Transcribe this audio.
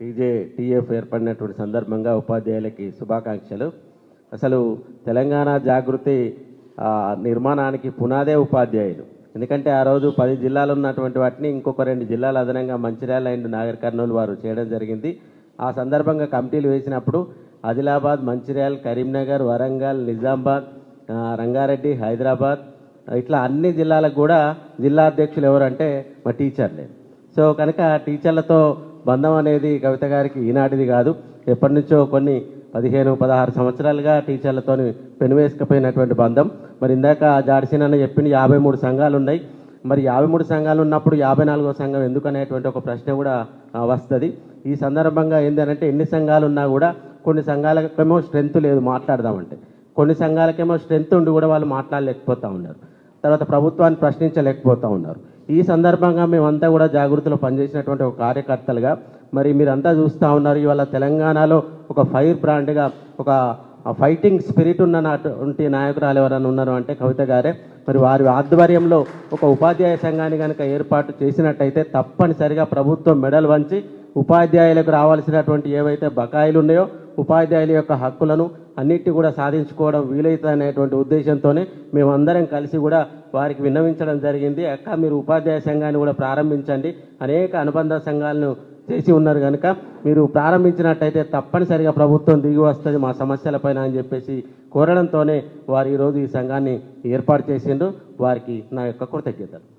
TJ TF ఏర్పడినటువంటి సందర్భంగా ఉపాధ్యాయులకి శుభాకాంక్షలు. అసలు తెలంగాణ జాగృతి నిర్మాణానికి పునాదే ఉపాధ్యాయులు. ఎందుకంటే ఆ రోజు పది జిల్లాలు ఉన్నటువంటి వాటిని ఇంకొక రెండు జిల్లాలు అదనంగా మంచిర్యాల అండ్ నాగర్ కర్నూలు వారు చేయడం జరిగింది. ఆ సందర్భంగా కమిటీలు వేసినప్పుడు ఆదిలాబాద్ మంచిర్యాల కరీంనగర్ వరంగల్ నిజామాబాద్ రంగారెడ్డి హైదరాబాద్ ఇట్లా అన్ని జిల్లాలకు కూడా జిల్లా అధ్యక్షులు ఎవరంటే మా టీచర్లే. సో కనుక టీచర్లతో బంధం అనేది కవిత గారికి ఈనాటిది కాదు. ఎప్పటి నుంచో కొన్ని పదిహేను పదహారు సంవత్సరాలుగా టీచర్లతో పెనువేసుకపోయినటువంటి బంధం. మరి ఇందాక జాడిసినన్న చెప్పిన యాభై మూడు సంఘాలు ఉన్నాయి మరి యాభై మూడు సంఘాలు ఉన్నప్పుడు యాభై నాలుగో సంఘం ఎందుకు అనేటువంటి ఒక ప్రశ్న కూడా వస్తుంది. ఈ సందర్భంగా ఏంటంటే ఎన్ని సంఘాలు ఉన్నా కూడా కొన్ని సంఘాలకేమో స్ట్రెంత్ లేదు మాట్లాడదామంటే. కొన్ని సంఘాలకేమో స్ట్రెంత్ ఉండి కూడా వాళ్ళు మాట్లాడలేకపోతూ ఉన్నారు. తర్వాత ప్రభుత్వాన్ని ప్రశ్నించలేకపోతూ ఉన్నారు. ఈ సందర్భంగా మేమంతా కూడా జాగృతిలో పనిచేసినటువంటి ఒక కార్యకర్తలుగా మరి మీరంతా చూస్తూ ఉన్నారు ఇవాళ తెలంగాణలో ఒక ఫైర్ బ్రాండ్గా ఒక ఫైటింగ్ స్పిరిట్ ఉన్న నాటువంటి నాయకురాలు ఎవరైనా ఉన్నారు అంటే కవిత గారే మరి వారి ఆధ్వర్యంలో ఒక ఉపాధ్యాయ సంఘాన్ని కనుక ఏర్పాటు చేసినట్టయితే తప్పనిసరిగా ప్రభుత్వం మెడల్ వంచి ఉపాధ్యాయులకు రావాల్సినటువంటి ఏవైతే బకాయిలు ఉన్నాయో ఉపాధ్యాయుల యొక్క హక్కులను అన్నిటి కూడా సాధించుకోవడం వీలైతే అనేటువంటి ఉద్దేశంతోనే మేమందరం కలిసి కూడా వారికి విన్నవించడం జరిగింది. అక్క మీరు ఉపాధ్యాయ సంఘాన్ని కూడా ప్రారంభించండి. అనేక అనుబంధ సంఘాలను చేసి ఉన్నారు కనుక మీరు ప్రారంభించినట్టయితే తప్పనిసరిగా ప్రభుత్వం దిగి వస్తుంది మా సమస్యలపైన అని చెప్పేసి కోరడంతోనే వారు ఈరోజు ఈ సంఘాన్ని ఏర్పాటు చేసిండ్రు. వారికి నా యొక్క కృతజ్ఞతలు.